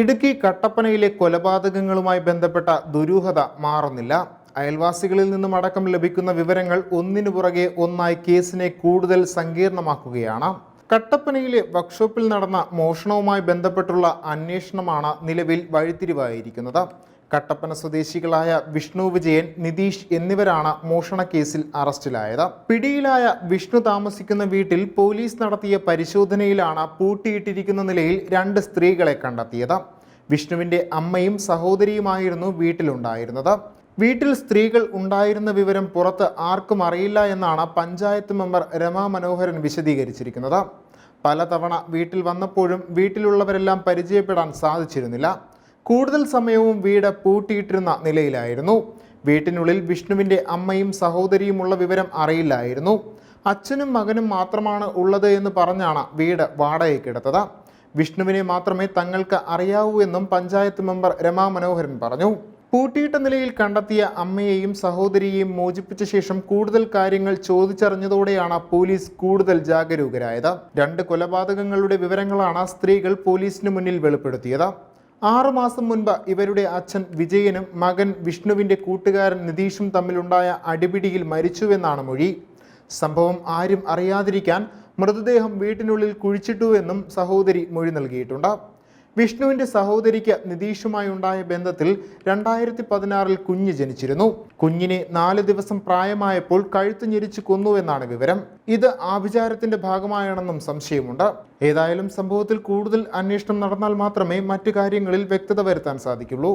ഇടുക്കി കട്ടപ്പനയിലെ കൊലപാതകങ്ങളുമായി ബന്ധപ്പെട്ട ദുരൂഹത മാറുന്നില്ല. അയൽവാസികളിൽ നിന്നും അടക്കം ലഭിക്കുന്ന വിവരങ്ങൾ ഒന്നിനു പുറകെ ഒന്നായി കേസിനെ കൂടുതൽ സങ്കീർണമാക്കുകയാണ്. കട്ടപ്പനയിലെ വർക്ക്ഷോപ്പിൽ നടന്ന മോഷണവുമായി ബന്ധപ്പെട്ടുള്ള അന്വേഷണമാണ് നിലവിൽ വഴിത്തിരിവായിരിക്കുന്നത്. കട്ടപ്പന സ്വദേശികളായ വിഷ്ണു വിജയൻ നിതീഷ് എന്നിവരാണ് മോഷണ കേസിൽ അറസ്റ്റിലായത്. പിടിയിലായ വിഷ്ണു താമസിക്കുന്ന വീട്ടിൽ പോലീസ് നടത്തിയ പരിശോധനയിലാണ് പൂട്ടിയിട്ടിരിക്കുന്ന നിലയിൽ രണ്ട് സ്ത്രീകളെ കണ്ടെത്തിയത്. വിഷ്ണുവിന്റെ അമ്മയും സഹോദരിയുമായിരുന്നു വീട്ടിലുണ്ടായിരുന്നത്. വീട്ടിൽ സ്ത്രീകൾ ഉണ്ടായിരുന്ന വിവരം പുറത്ത് ആർക്കും അറിയില്ല എന്നാണ് പഞ്ചായത്ത് മെമ്പർ രമാ മനോഹരൻ വിശദീകരിച്ചിരിക്കുന്നത്. പലതവണ വീട്ടിൽ വന്നപ്പോഴും വീട്ടിലുള്ളവരെല്ലാം പരിചയപ്പെടാൻ സാധിച്ചിരുന്നില്ല. കൂടുതൽ സമയവും വീട് പൂട്ടിയിട്ടിരുന്ന നിലയിലായിരുന്നു. വീട്ടിനുള്ളിൽ വിഷ്ണുവിന്റെ അമ്മയും സഹോദരിയുമുള്ള വിവരം അറിയില്ലായിരുന്നു. അച്ഛനും മകനും മാത്രമാണ് ഉള്ളത് എന്ന് പറഞ്ഞാണ് വീട് വാടകയ്ക്കെടുത്തത് വിഷ്ണുവിനെ മാത്രമേ തങ്ങൾക്ക് അറിയാവൂ എന്നും പഞ്ചായത്ത് മെമ്പർ രമാ മനോഹരൻ പറഞ്ഞു. പൂട്ടിയിട്ട നിലയിൽ കണ്ടെത്തിയ അമ്മയെയും സഹോദരിയെയും മോചിപ്പിച്ച ശേഷം കൂടുതൽ കാര്യങ്ങൾ ചോദിച്ചറിഞ്ഞതോടെയാണ് പോലീസ് കൂടുതൽ ജാഗരൂകരായത്. രണ്ട് കൊലപാതകങ്ങളുടെ വിവരങ്ങളാണ് സ്ത്രീകൾ പോലീസിന് മുന്നിൽ വെളിപ്പെടുത്തിയത്. ആറുമാസം മുൻപ് ഇവരുടെ അച്ഛൻ വിജയനും മകൻ വിഷ്ണുവിന്റെ കൂട്ടുകാരൻ നിതീഷും തമ്മിലുണ്ടായ അടിപിടിയിൽ മരിച്ചുവെന്നാണ് മൊഴി. സംഭവം ആരും അറിയാതിരിക്കാൻ മൃതദേഹം വീട്ടിനുള്ളിൽ കുഴിച്ചിട്ടുവെന്നും സഹോദരി മൊഴി നൽകിയിട്ടുണ്ട്. വിഷ്ണുവിന്റെ സഹോദരിക്ക് നിതീഷുമായി ഉണ്ടായ ബന്ധത്തിൽ രണ്ടായിരത്തി പതിനാറിൽ കുഞ്ഞ് ജനിച്ചിരുന്നു. കുഞ്ഞിനെ നാല് ദിവസം പ്രായമായപ്പോൾ കഴുത്ത് ഞെരിച്ച് കൊന്നുവെന്നാണ് വിവരം. ഇത് ആഭിചാരത്തിന്റെ ഭാഗമായാണെന്നും സംശയമുണ്ട്. ഏതായാലും സംഭവത്തിൽ കൂടുതൽ അന്വേഷണം നടന്നാൽ മാത്രമേ മറ്റു കാര്യങ്ങളിൽ വ്യക്തത വരുത്താൻ സാധിക്കുള്ളൂ.